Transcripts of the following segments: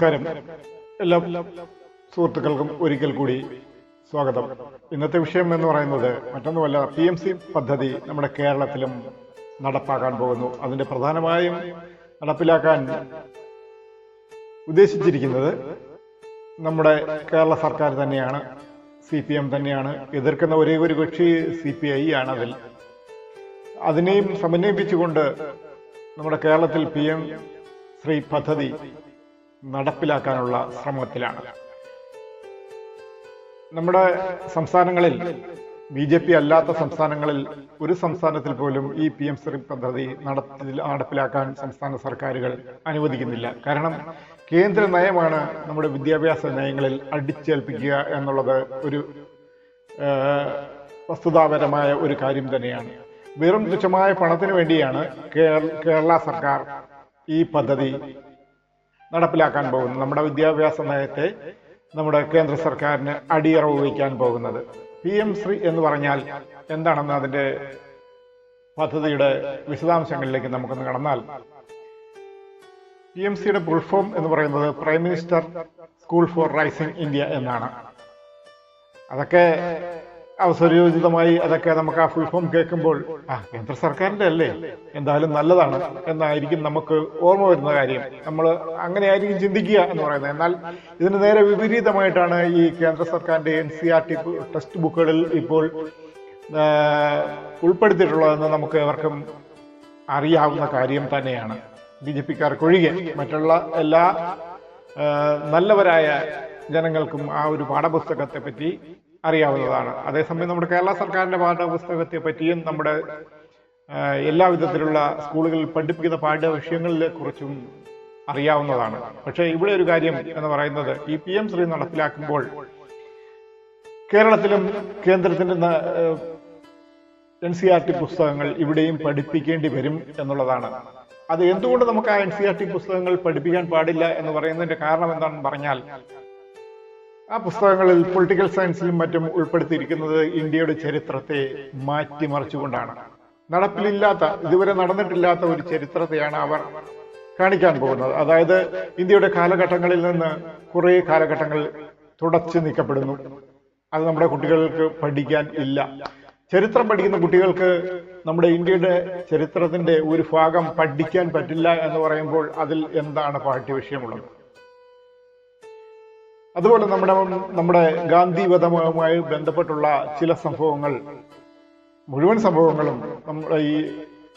നമസ്കാരം. എല്ലാ സുഹൃത്തുക്കൾക്കും ഒരിക്കൽ കൂടി സ്വാഗതം. ഇന്നത്തെ വിഷയം എന്ന് പറയുന്നത് മറ്റൊന്നുമല്ല പി എം സി പദ്ധതി നമ്മുടെ കേരളത്തിലും നടപ്പാക്കാൻ പോകുന്നു. അതിന്റെ പ്രധാനമായും നടപ്പിലാക്കാൻ ഉദ്ദേശിച്ചിരിക്കുന്നത് നമ്മുടെ കേരള സർക്കാർ തന്നെയാണ് സി പി എം തന്നെയാണ്. എതിർക്കുന്ന ഒരേ ഒരു കക്ഷി സി പി ഐ ആണ് അതിൽ. അതിനെയും സമന്വയിപ്പിച്ചുകൊണ്ട് നമ്മുടെ കേരളത്തിൽ പി എം ശ്രീ പദ്ധതി നടപ്പിലാക്കാനുള്ള ശ്രമത്തിലാണ്. നമ്മുടെ സംസ്ഥാനങ്ങളിൽ ബി ജെ പി അല്ലാത്ത സംസ്ഥാനങ്ങളിൽ ഒരു സംസ്ഥാനത്തിൽ പോലും ഈ പി എം ശ്രീ പദ്ധതി നടപ്പിലാക്കാൻ സംസ്ഥാന സർക്കാരുകൾ അനുവദിക്കുന്നില്ല. കാരണം കേന്ദ്ര നയമാണ് നമ്മുടെ വിദ്യാഭ്യാസ നയങ്ങളിൽ അടിച്ചേൽപ്പിക്കുക എന്നുള്ളത് ഒരു വസ്തുതാപരമായ ഒരു കാര്യം തന്നെയാണ്. വെറും തുച്ഛമായ പണത്തിന് വേണ്ടിയാണ് കേരള സർക്കാർ ഈ പദ്ധതി നടപ്പിലാക്കാൻ പോകുന്നത് നമ്മുടെ വിദ്യാഭ്യാസ നയത്തെ നമ്മുടെ കേന്ദ്ര സർക്കാരിന് അടിയറവ് വയ്ക്കാൻ പോകുന്നത്. പി എം ശ്രീ എന്ന് പറഞ്ഞാൽ എന്താണെന്ന് അതിന്റെ പദ്ധതിയുടെ വിശദാംശങ്ങളിലേക്ക് നമുക്കൊന്ന് കടന്നാൽ. പി എം സിയുടെ ഫുൾഫോം എന്ന് പറയുന്നത് prime minister school for rising India എന്നാണ്. അതൊക്കെ അവസരോചിതമായി അതൊക്കെ നമുക്ക് ആ ഫുൾ ഫോം കേൾക്കുമ്പോൾ ആ കേന്ദ്ര സർക്കാരിന്റെ അല്ലേ? എന്തായാലും നല്ലതാണ്. എന്നായിരിക്കും നമുക്ക് ഓർമ്മ വരുന്ന കാര്യം. നമ്മൾ അങ്ങനെയായിരിക്കും ചിന്തിക്കുക എന്ന് പറയുന്നത്. എന്നാൽ ഇതിന് നേരെ വിപരീതമായിട്ടാണ് ഈ കേന്ദ്ര സർക്കാരിന്റെ N C R T text ബുക്കുകളിൽ ഇപ്പോൾ ഉൾപ്പെടുത്തിയിട്ടുള്ളതെന്ന് നമുക്ക് എവർക്കും അറിയാവുന്ന കാര്യം തന്നെയാണ്. ബി ജെ പിക്കാർക്കൊഴികെ മറ്റുള്ള എല്ലാ നല്ലവരായ ജനങ്ങൾക്കും ആ ഒരു പാഠപുസ്തകത്തെ പറ്റി അറിയാവുന്നതാണ്. അതേസമയം നമ്മുടെ കേരള സർക്കാരിന്റെ പാഠപുസ്തകത്തെ പറ്റിയും നമ്മുടെ എല്ലാവിധത്തിലുള്ള എല്ലാ വിധത്തിലുള്ള സ്കൂളുകളിൽ പഠിപ്പിക്കുന്ന പാഠവിഷയങ്ങളെ കുറിച്ചും അറിയാവുന്നതാണ്. പക്ഷേ ഇവിടെ ഒരു കാര്യം എന്ന് പറയുന്നത് ഈ പി എം ശ്രീ നടപ്പിലാക്കുമ്പോൾ കേരളത്തിലും കേന്ദ്രത്തിന്റെ എൻ സി ആർ ടി പുസ്തകങ്ങൾ ഇവിടെയും പഠിപ്പിക്കേണ്ടി വരും എന്നുള്ളതാണ്. അത് എന്തുകൊണ്ട് നമുക്ക് ആ എൻ സി ആർ ടി പുസ്തകങ്ങൾ പഠിപ്പിക്കാൻ പാടില്ല എന്ന് പറയുന്നതിന്റെ കാരണം എന്താണെന്ന് പറഞ്ഞാൽ ആ പുസ്തകങ്ങളിൽ പൊളിറ്റിക്കൽ സയൻസിലും മറ്റും ഉൾപ്പെടുത്തിയിരിക്കുന്നത് ഇന്ത്യയുടെ ചരിത്രത്തെ മാറ്റിമറിച്ചുകൊണ്ടാണ്. നടപ്പിലില്ലാത്ത ഇതുവരെ നടന്നിട്ടില്ലാത്ത ഒരു ചരിത്രത്തെയാണ് അവർ കാണിക്കാൻ പോകുന്നത്. അതായത് ഇന്ത്യയുടെ കാലഘട്ടങ്ങളിൽ നിന്ന് കുറെ കാലഘട്ടങ്ങൾ തുടച്ചു നീക്കപ്പെടുന്നു. അത് നമ്മുടെ കുട്ടികൾക്ക് പഠിക്കാൻ ഇല്ല. ചരിത്രം പഠിക്കുന്ന കുട്ടികൾക്ക് നമ്മുടെ ഇന്ത്യയുടെ ചരിത്രത്തിന്റെ ഒരു ഭാഗം പഠിക്കാൻ പറ്റില്ല എന്ന് പറയുമ്പോൾ അതിൽ എന്താണ് പാഠ്യവിഷയമുള്ളത്? അതുപോലെ നമ്മുടെ നമ്മുടെ ഗാന്ധി ഗാന്ധിവധവുമായി ബന്ധപ്പെട്ടുള്ള ചില സംഭവങ്ങൾ മുഴുവൻ സംഭവങ്ങളും നമ്മുടെ ഈ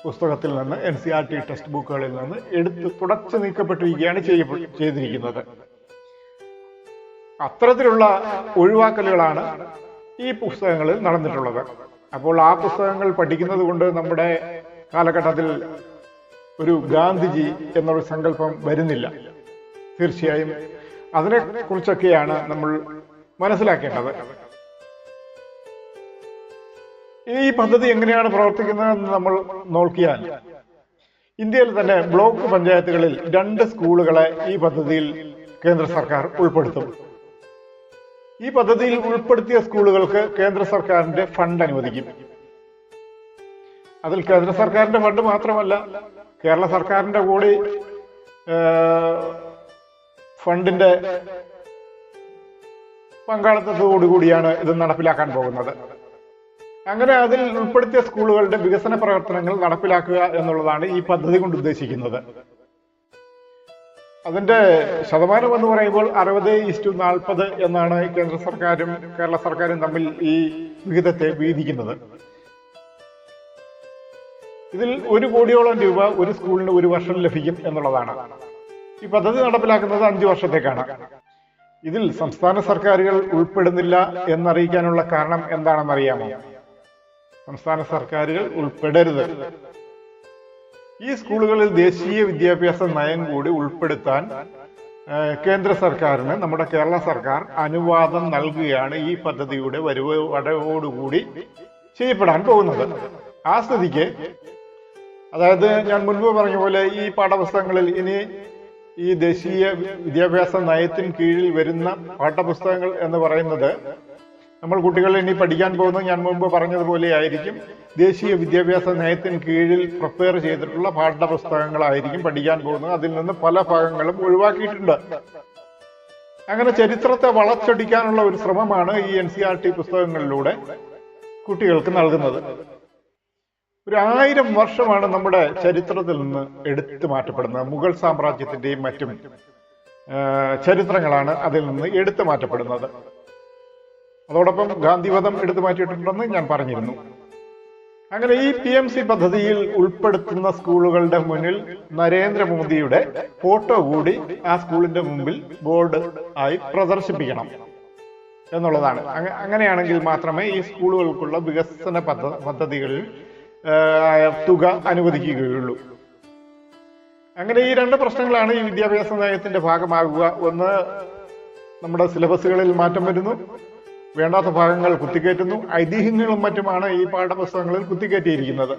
പുസ്തകത്തിൽ നിന്ന് N C R T text ബുക്കുകളിൽ നിന്ന് എടുത്ത് തുടച്ചു നീക്കപ്പെട്ടിരിക്കുകയാണ് ചെയ്തിരിക്കുന്നത്. അത്തരത്തിലുള്ള ഒഴിവാക്കലുകളാണ് ഈ പുസ്തകങ്ങളിൽ നടന്നിട്ടുള്ളത്. അപ്പോൾ ആ പുസ്തകങ്ങൾ പഠിക്കുന്നത് കൊണ്ട് നമ്മുടെ കാലഘട്ടത്തിൽ ഒരു ഗാന്ധിജി എന്നൊരു സങ്കല്പം വരുന്നില്ല. തീർച്ചയായും അതിനെ കുറിച്ചൊക്കെയാണ് നമ്മൾ മനസ്സിലാക്കേണ്ടത്. ഈ പദ്ധതി എങ്ങനെയാണ് പ്രവർത്തിക്കുന്നതെന്ന് നമ്മൾ നോക്കിയാൽ ഇന്ത്യയിൽ തന്നെ ബ്ലോക്ക് പഞ്ചായത്തുകളിൽ രണ്ട് സ്കൂളുകളെ ഈ പദ്ധതിയിൽ കേന്ദ്ര സർക്കാർ ഉൾപ്പെടുത്തും. ഈ പദ്ധതിയിൽ ഉൾപ്പെടുത്തിയ സ്കൂളുകൾക്ക് കേന്ദ്ര സർക്കാരിന്റെ ഫണ്ട് അനുവദിക്കും. അതിൽ കേന്ദ്ര സർക്കാരിന്റെ ഫണ്ട് മാത്രമല്ല കേരള സർക്കാരിന്റെ കൂടി ഫണ്ടിന്റെ പങ്കാളിത്തത്തോടുകൂടിയാണ് ഇത് നടപ്പിലാക്കാൻ പോകുന്നത്. അങ്ങനെ അതിൽ ഉൾപ്പെടുത്തിയ സ്കൂളുകളുടെ വികസന പ്രവർത്തനങ്ങൾ നടപ്പിലാക്കുക എന്നുള്ളതാണ് ഈ പദ്ധതി കൊണ്ട് ഉദ്ദേശിക്കുന്നത്. അതിന്റെ ശതമാനം എന്ന് പറയുമ്പോൾ അറുപത് ഇസ്റ്റു നാൽപ്പത് എന്നാണ് കേന്ദ്ര സർക്കാരും കേരള സർക്കാരും തമ്മിൽ ഈ വിഹിതത്തെ വീതിക്കുന്നത്. ഇതിൽ ഒരു കോടിയോളം രൂപ ഒരു സ്കൂളിന് ഒരു വർഷം ലഭിക്കും എന്നുള്ളതാണ്. ഈ പദ്ധതി നടപ്പിലാക്കുന്നത് അഞ്ചു വർഷത്തേക്കാണ്. ഇതിൽ സംസ്ഥാന സർക്കാരുകൾ ഉൾപ്പെടുന്നില്ല എന്നറിയിക്കാനുള്ള കാരണം എന്താണെന്ന് അറിയാമോ? സംസ്ഥാന സർക്കാരുകൾ ഉൾപ്പെടരുത്. ഈ സ്കൂളുകളിൽ ദേശീയ വിദ്യാഭ്യാസ നയം കൂടി ഉൾപ്പെടുത്താൻ കേന്ദ്ര സർക്കാരിന് നമ്മുടെ കേരള സർക്കാർ അനുവാദം നൽകുകയാണ് ഈ പദ്ധതിയുടെ വരവ് വരവോടുകൂടി ചെയ്യപ്പെടാൻ പോകുന്നത്. ആ സ്ഥിതിക്ക് അതായത് ഞാൻ മുൻപ് പറഞ്ഞ പോലെ ഈ പാഠപുസ്തകങ്ങളിൽ ഇനി ഈ ദേശീയ വിദ്യാഭ്യാസ നയത്തിന് കീഴിൽ വരുന്ന പാഠപുസ്തകങ്ങൾ എന്ന് പറയുന്നത് നമ്മൾ കുട്ടികൾ ഇനി പഠിക്കാൻ പോകുന്നത് ഞാൻ മുമ്പ് പറഞ്ഞതുപോലെ ആയിരിക്കും. ദേശീയ വിദ്യാഭ്യാസ നയത്തിന് കീഴിൽ പ്രിപ്പയർ ചെയ്തിട്ടുള്ള പാഠപുസ്തകങ്ങളായിരിക്കും പഠിക്കാൻ പോകുന്നത്. അതിൽ നിന്ന് പല ഭാഗങ്ങളും ഒഴിവാക്കിയിട്ടുണ്ട്. അങ്ങനെ ചരിത്രത്തെ വളച്ചൊടിക്കാനുള്ള ഒരു ശ്രമമാണ് ഈ എൻ സി ആർ ടി പുസ്തകങ്ങളിലൂടെ കുട്ടികൾക്ക് നൽകുന്നത്. ഒരു ആയിരം വർഷമാണ് നമ്മുടെ ചരിത്രത്തിൽ നിന്ന് എടുത്തു മാറ്റപ്പെടുന്നത്. മുഗൾ സാമ്രാജ്യത്തിന്റെയും മറ്റും ചരിത്രങ്ങളാണ് അതിൽ നിന്ന് എടുത്തു മാറ്റപ്പെടുന്നത്. അതോടൊപ്പം ഗാന്ധിവധം എടുത്തു മാറ്റിയിട്ടുണ്ടെന്ന് ഞാൻ പറഞ്ഞിരുന്നു. അങ്ങനെ ഈ പി എം സി പദ്ധതിയിൽ ഉൾപ്പെടുത്തുന്ന സ്കൂളുകളുടെ മുന്നിൽ നരേന്ദ്രമോദിയുടെ ഫോട്ടോ കൂടി ആ സ്കൂളിന്റെ മുമ്പിൽ ബോർഡ് ആയി പ്രദർശിപ്പിക്കണം എന്നുള്ളതാണ്. അങ്ങനെയാണെങ്കിൽ മാത്രമേ ഈ സ്കൂളുകൾക്കുള്ള വികസന പദ്ധ- പദ്ധതികളിൽ തുക അനുവദിക്കുകയുള്ളൂ. അങ്ങനെ ഈ രണ്ട് പ്രശ്നങ്ങളാണ് ഈ വിദ്യാഭ്യാസ നയത്തിന്റെ ഭാഗമാകുക. ഒന്ന് നമ്മുടെ സിലബസുകളിൽ മാറ്റം വരുന്നു. വേണ്ടാത്ത ഭാഗങ്ങൾ കുത്തിക്കയറ്റുന്നു ഐതിഹ്യങ്ങളും മറ്റുമാണ് ഈ പാഠപുസ്തകങ്ങളിൽ കുത്തിക്കയറ്റിയിരിക്കുന്നത്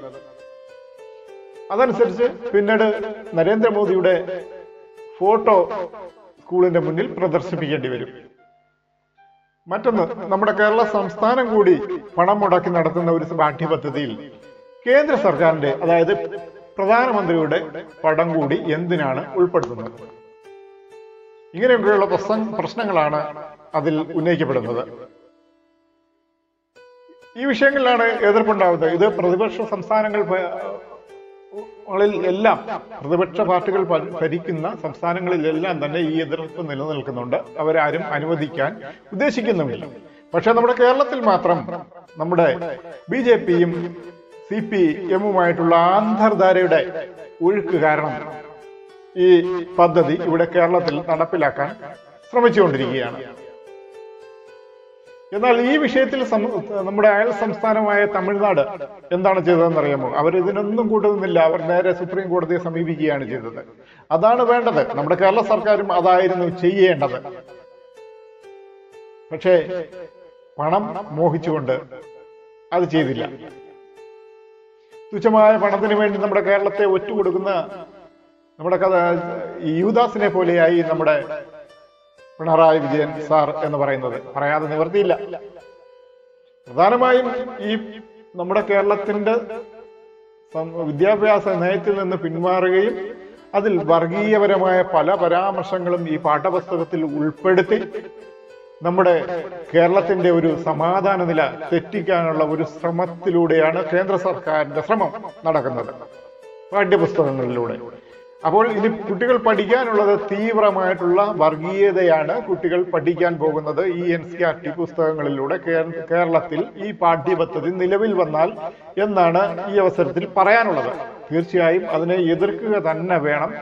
അതനുസരിച്ച് പിന്നീട് നരേന്ദ്രമോദിയുടെ ഫോട്ടോ സ്കൂളിന്റെ മുന്നിൽ പ്രദർശിപ്പിക്കേണ്ടി വരും. മറ്റൊന്ന് നമ്മുടെ കേരള സംസ്ഥാനം കൂടി പണം മുടക്കി നടത്തുന്ന ഒരു പാഠ്യപദ്ധതിയിൽ കേന്ദ്ര സർക്കാരിന്റെ അതായത് പ്രധാനമന്ത്രിയുടെ പടം കൂടി എന്തിനാണ് ഉൾപ്പെടുത്തുന്നത്? ഇങ്ങനെയൊക്കെയുള്ള പ്രശ്ന പ്രശ്നങ്ങളാണ് അതിൽ ഉന്നയിക്കപ്പെടുന്നത്. ഈ വിഷയങ്ങളിലാണ് എതിർപ്പുണ്ടാവുന്നത്. ഇത് പ്രതിപക്ഷ സംസ്ഥാനങ്ങൾ ങ്ങളിൽ എല്ലാം പ്രതിപക്ഷ പാർട്ടികൾ ഭരിക്കുന്ന സംസ്ഥാനങ്ങളിലെല്ലാം തന്നെ ഈ എതിർപ്പ് നിലനിൽക്കുന്നുണ്ട്. അവരാരും അനുവദിക്കാൻ ഉദ്ദേശിക്കുന്നുമില്ല. പക്ഷെ നമ്മുടെ കേരളത്തിൽ മാത്രം നമ്മുടെ ബി ജെ പിയും സി പി എമ്മുമായിട്ടുള്ള ആന്തർധാരയുടെ ഒഴുക്ക് കാരണം ഈ പദ്ധതി ഇവിടെ കേരളത്തിൽ നടപ്പിലാക്കാൻ ശ്രമിച്ചുകൊണ്ടിരിക്കുകയാണ്. എന്നാൽ ഈ വിഷയത്തിൽ നമ്മുടെ അയൽ സംസ്ഥാനമായ തമിഴ്നാട് എന്താണ് ചെയ്തതെന്ന് അറിയാമോ അവർ ഇതിനൊന്നും കൂട്ടുന്നില്ല അവർ നേരെ സുപ്രീം കോടതിയെ സമീപിക്കുകയാണ് ചെയ്തത്. അതാണ് വേണ്ടത്. നമ്മുടെ കേരള സർക്കാരും അതായിരുന്നു ചെയ്യേണ്ടത്. പക്ഷേ പണം മോഹിച്ചുകൊണ്ട് അത് ചെയ്തില്ല. തുച്ഛമായ പണത്തിന് വേണ്ടി നമ്മുടെ കേരളത്തെ ഒറ്റുകൊടുക്കുന്ന നമ്മുടെ കഥ യുവദാസിനെ പോലെയായി നമ്മുടെ പിണറായി വിജയൻ സാർ എന്ന് പറയുന്നത്. പറയാതെ നിവർത്തിയില്ല. പ്രധാനമായും ഈ നമ്മുടെ കേരളത്തിന്റെ വിദ്യാഭ്യാസ നയത്തിൽ നിന്ന് പിന്മാറുകയും അതിൽ വർഗീയപരമായ പല പരാമർശങ്ങളും ഈ പാഠപുസ്തകത്തിൽ ഉൾപ്പെടുത്തി നമ്മുടെ കേരളത്തിന്റെ ഒരു സമാധാന നില തെറ്റിക്കാനുള്ള ഒരു ശ്രമത്തിലൂടെയാണ് കേന്ദ്ര സർക്കാരിന്റെ ശ്രമം നടക്കുന്നത്. പാഠ്യപുസ്തകങ്ങളിലൂടെ. അപ്പോൾ ഇനി കുട്ടികൾ പഠിക്കാനുള്ളത് തീവ്രമായിട്ടുള്ള വർഗീയതയാണ് കുട്ടികൾ പഠിക്കാൻ പോകുന്നത്. ഈ എൻ സി ആർ ടി പുസ്തകങ്ങളിലൂടെ കേരളത്തിൽ ഈ പാഠ്യപദ്ധതി നിലവിൽ വന്നാൽ എന്നാണ് ഈ അവസരത്തിൽ പറയാനുള്ളത്. തീർച്ചയായും അതിനെ എതിർക്കുക തന്നെ വേണം.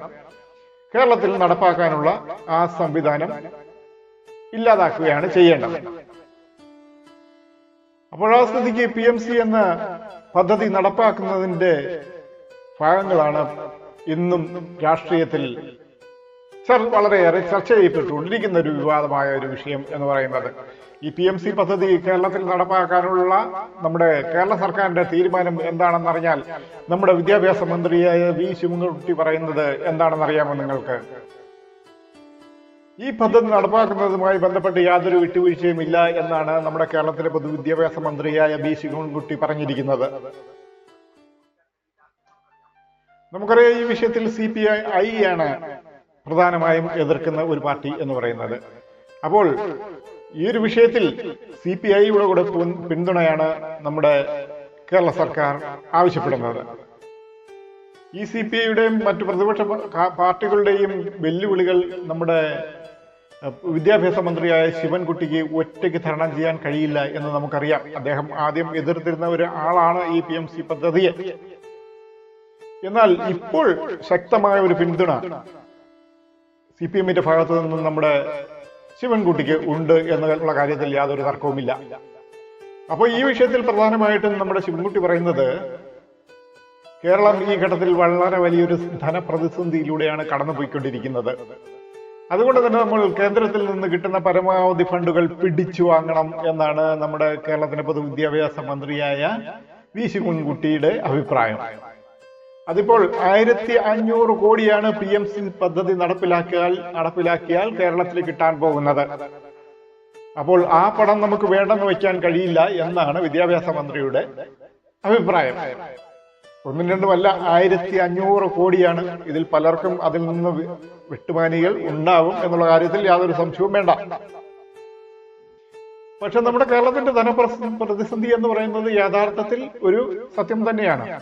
കേരളത്തിൽ നടപ്പാക്കാനുള്ള ആ സംവിധാനം ഇല്ലാതാക്കുകയാണ് ചെയ്യേണ്ടത്. അപ്പോൾ ആ സ്ഥിതിക്ക് പി എം സി എന്ന പദ്ധതി നടപ്പാക്കുന്നതിന്റെ ഭാഗങ്ങളാണ് ഇന്നും രാഷ്ട്രീയത്തിൽ വളരെയേറെ ചർച്ച ചെയ്യപ്പെട്ടുകൊണ്ടിരിക്കുന്ന ഒരു വിവാദമായ ഒരു വിഷയം എന്ന് പറയുന്നത്. ഈ പി എം സി പദ്ധതി കേരളത്തിൽ നടപ്പാക്കാനുള്ള നമ്മുടെ കേരള സർക്കാരിന്റെ തീരുമാനം എന്താണെന്നറിഞ്ഞാൽ നമ്മുടെ വിദ്യാഭ്യാസ മന്ത്രിയായ വി ശിവൻകുട്ടി പറയുന്നത് എന്താണെന്നറിയാമോ നിങ്ങൾക്ക്? ഈ പദ്ധതി നടപ്പാക്കുന്നതുമായി ബന്ധപ്പെട്ട് യാതൊരു വിട്ടുവീഴ്ചയും ഇല്ല എന്നാണ് നമ്മുടെ കേരളത്തിലെ പൊതുവിദ്യാഭ്യാസ മന്ത്രിയായ ബി ശിവൻകുട്ടി പറഞ്ഞിരിക്കുന്നത്. നമുക്കറിയാം ഈ വിഷയത്തിൽ സി പി ഐ ആണ് പ്രധാനമായും എതിർക്കുന്ന ഒരു പാർട്ടി എന്ന് പറയുന്നത്. അപ്പോൾ ഈ ഒരു വിഷയത്തിൽ സി പി ഐയുടെ കൂടെ പിന്തുണയാണ് നമ്മുടെ കേരള സർക്കാർ ആവശ്യപ്പെടുന്നത്. ഈ സി പി ഐയുടെയും മറ്റു പ്രതിപക്ഷ പാർട്ടികളുടെയും വെല്ലുവിളികൾ നമ്മുടെ വിദ്യാഭ്യാസ മന്ത്രിയായ ശിവൻകുട്ടിക്ക് ഒറ്റയ്ക്ക് തരണം ചെയ്യാൻ കഴിയില്ല എന്ന് നമുക്കറിയാം. അദ്ദേഹം ആദ്യം എതിർത്തിരുന്ന ഒരാളാണ് ഈ പി എം സി പദ്ധതിയെ. എന്നാൽ ഇപ്പോൾ ശക്തമായ ഒരു പിന്തുണ സി പി എമ്മിന്റെ ഭാഗത്തു നിന്നും നമ്മുടെ ശിവൻകുട്ടിക്ക് ഉണ്ട് എന്നുള്ള കാര്യത്തിൽ യാതൊരു തർക്കവുമില്ല. അപ്പോൾ ഈ വിഷയത്തിൽ പ്രധാനമായിട്ടും നമ്മുടെ ശിവൻകുട്ടി പറയുന്നത് കേരളം ഈ ഘട്ടത്തിൽ വളരെ വലിയൊരു ധനപ്രതിസന്ധിയിലൂടെയാണ് കടന്നുപോയിക്കൊണ്ടിരിക്കുന്നത്. അതുകൊണ്ട് തന്നെ നമ്മൾ കേന്ദ്രത്തിൽ നിന്ന് കിട്ടുന്ന പരമാവധി ഫണ്ടുകൾ പിടിച്ചു വാങ്ങണം എന്നാണ് നമ്മുടെ കേരളത്തിന്റെ പൊതുവിദ്യാഭ്യാസ മന്ത്രിയായ വി ശിവൻകുട്ടിയുടെ അഭിപ്രായം. അതിപ്പോൾ ആയിരത്തി അഞ്ഞൂറ് കോടിയാണ് പി എം സി പദ്ധതി നടപ്പിലാക്കിയാൽ നടപ്പിലാക്കിയാൽ കേരളത്തിൽ കിട്ടാൻ പോകുന്നത്. അപ്പോൾ ആ പണം നമുക്ക് വേണ്ടെന്ന് വെക്കാൻ കഴിയില്ല എന്നാണ് വിദ്യാഭ്യാസ മന്ത്രിയുടെ അഭിപ്രായം. ഒന്നും രണ്ടുമല്ല ആയിരത്തി അഞ്ഞൂറ് കോടിയാണ് ഇതിൽ പലർക്കും അതിൽ നിന്ന് വിട്ടുമാനികൾ ഉണ്ടാവും എന്നുള്ള കാര്യത്തിൽ യാതൊരു സംശയവും വേണ്ട. പക്ഷെ നമ്മുടെ കേരളത്തിന്റെ ധനപ്രസ- പ്രതിസന്ധി എന്ന് പറയുന്നത് യഥാർത്ഥത്തിൽ ഒരു സത്യം തന്നെയാണ്.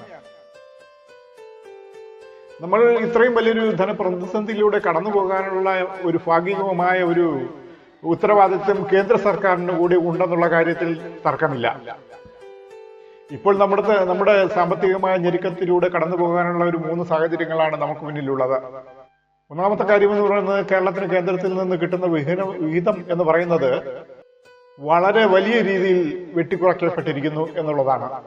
നമ്മൾ ഇത്രയും വലിയൊരു ധനപ്രതിസന്ധിയിലൂടെ കടന്നു പോകാനുള്ള ഒരു ഭാഗികമായ ഒരു ഉത്തരവാദിത്വം കേന്ദ്ര സർക്കാരിന് കൂടി ഉണ്ടെന്നുള്ള കാര്യത്തിൽ തർക്കമില്ല. ഇപ്പോൾ നമ്മുടെ നമ്മുടെ സാമ്പത്തികമായ ഞെരുക്കത്തിലൂടെ കടന്നു പോകാനുള്ള ഒരു മൂന്ന് സാഹചര്യങ്ങളാണ് നമുക്ക് മുന്നിലുള്ളത്. ഒന്നാമത്തെ കാര്യം എന്ന് പറയുന്നത് കേരളത്തിന് കേന്ദ്രത്തിൽ നിന്ന് കിട്ടുന്ന വിഹന വിഹിതം എന്ന് പറയുന്നത് വളരെ വലിയ രീതിയിൽ വെട്ടിക്കുറയ്ക്കപ്പെട്ടിരിക്കുന്നു എന്നുള്ളതാണ്.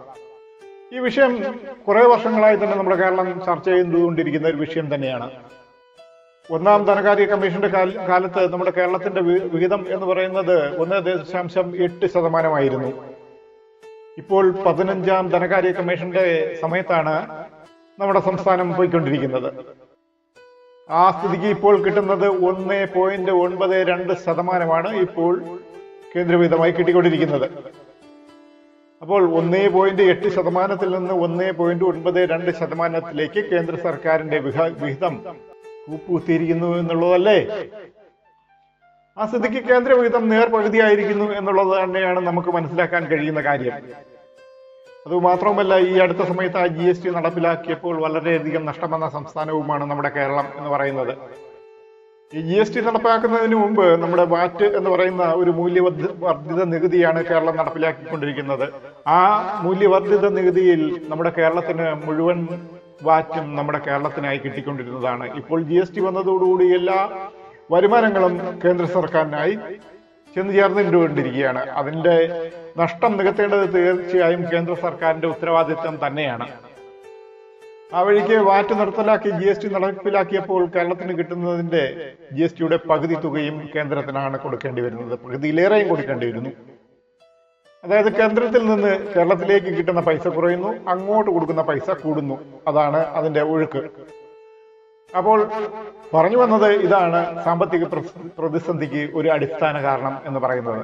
ഈ വിഷയം കുറെ വർഷങ്ങളായി തന്നെ നമ്മുടെ കേരളം ചർച്ച ചെയ്തുകൊണ്ടിരിക്കുന്ന ഒരു വിഷയം തന്നെയാണ്. ഒന്നാം ധനകാര്യ കമ്മീഷന്റെ കാല- കാലത്ത് നമ്മുടെ കേരളത്തിന്റെ വിഹിതം എന്ന് പറയുന്നത് ഒന്ന് ദശാംശം എട്ട് ശതമാനമായിരുന്നു. ഇപ്പോൾ പതിനഞ്ചാം ധനകാര്യ കമ്മീഷന്റെ സമയത്താണ് നമ്മുടെ സംസ്ഥാനം പോയിക്കൊണ്ടിരിക്കുന്നത്. ആ സ്ഥിതിക്ക് ഇപ്പോൾ കിട്ടുന്നത് ഒന്ന് പോയിന്റ് ഒൻപത് രണ്ട് ശതമാനമാണ് ഇപ്പോൾ കേന്ദ്രവിഹിതമായി കിട്ടിക്കൊണ്ടിരിക്കുന്നത്. അപ്പോൾ ഒന്ന് പോയിന്റ് എട്ട് ശതമാനത്തിൽ നിന്ന് ഒന്ന് പോയിന്റ് ഒൻപത് രണ്ട് ശതമാനത്തിലേക്ക് കേന്ദ്ര സർക്കാരിന്റെ വിഹ- വിഹിതം കൂപ്പുകുത്തിയിരിക്കുന്നു എന്നുള്ളതല്ലേ? ആ സ്ഥിതിക്ക് കേന്ദ്ര വിഹിതം നേർപകുതിയായിരിക്കുന്നു എന്നുള്ളത് തന്നെയാണ് നമുക്ക് മനസ്സിലാക്കാൻ കഴിയുന്ന കാര്യം. അതുമാത്രവുമല്ല ഈ അടുത്ത സമയത്ത് ആ ജി എസ് ടി നടപ്പിലാക്കിയപ്പോൾ വളരെയധികം നഷ്ടം വന്ന സംസ്ഥാനവുമാണ് നമ്മുടെ കേരളം എന്ന് പറയുന്നത്. ഈ ജി എസ് ടി നടപ്പാക്കുന്നതിന് മുമ്പ് നമ്മുടെ വാറ്റ് എന്ന് പറയുന്ന ഒരു മൂല്യവർദ്ധ വർദ്ധിത നികുതിയാണ് കേരളം നടപ്പിലാക്കിക്കൊണ്ടിരിക്കുന്നത്. ആ മൂല്യവർദ്ധിത നികുതിയിൽ നമ്മുടെ കേരളത്തിന് മുഴുവൻ വാറ്റും നമ്മുടെ കേരളത്തിനായി കിട്ടിക്കൊണ്ടിരുന്നതാണ്. ഇപ്പോൾ ജി എസ് ടി വന്നതോടുകൂടി എല്ലാ വരുമാനങ്ങളും കേന്ദ്ര സർക്കാരിനായി ചെന്ന് ചേർന്നുകൊണ്ടിരിക്കുകയാണ് അതിന്റെ നഷ്ടം നികത്തേണ്ടത് തീർച്ചയായും കേന്ദ്ര സർക്കാരിന്റെ ഉത്തരവാദിത്വം തന്നെയാണ്. ആ വഴിക്ക് വാറ്റ് നിർത്തലാക്കി ജി എസ് ടി നടപ്പിലാക്കിയപ്പോൾ കേരളത്തിന് കിട്ടുന്നതിന്റെ ജി എസ് ടിയുടെ പകുതി തുകയും കേന്ദ്രത്തിനാണ് കൊടുക്കേണ്ടി വരുന്നത്. പകുതിയിലേറെയും കൊടുക്കേണ്ടി വരുന്നു. അതായത് കേന്ദ്രത്തിൽ നിന്ന് കേരളത്തിലേക്ക് കിട്ടുന്ന പൈസ കുറയുന്നു അങ്ങോട്ട് കൊടുക്കുന്ന പൈസ കൂടുന്നു. അതാണ് അതിന്റെ ഒഴുക്ക്. അപ്പോൾ പറഞ്ഞു വന്നത് ഇതാണ് സാമ്പത്തിക പ്രതിസന്ധിക്ക് ഒരു അടിസ്ഥാന കാരണം എന്ന് പറയുന്നത്.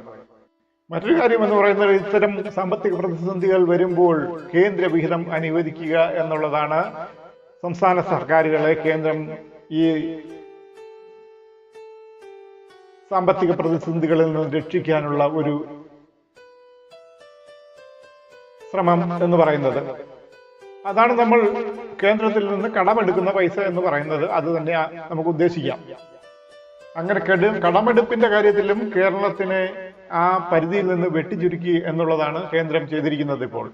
മറ്റൊരു കാര്യം എന്ന് പറയുന്നത് ഇത്തരം സാമ്പത്തിക പ്രതിസന്ധികൾ വരുമ്പോൾ കേന്ദ്ര വിഹിതം അനുവദിക്കുക എന്നുള്ളതാണ് സംസ്ഥാന സർക്കാരുകളെ കേന്ദ്രം ഈ സാമ്പത്തിക പ്രതിസന്ധികളിൽ നിന്ന് രക്ഷിക്കാനുള്ള ഒരു ശ്രമം എന്ന് പറയുന്നത്. അതാണ് നമ്മൾ കേന്ദ്രത്തിൽ നിന്ന് കടമെടുക്കുന്ന പൈസ എന്ന് പറയുന്നത്. അത് തന്നെ നമുക്ക് ഉദ്ദേശിക്കാം. അങ്ങനെ കെടു കടമെടുപ്പിന്റെ കാര്യത്തിലും കേരളത്തിനെ ആ പരിധിയിൽ നിന്ന് വെട്ടിച്ചുരുക്കി എന്നുള്ളതാണ് കേന്ദ്രം ചെയ്തിരിക്കുന്നത് ഇപ്പോൾ.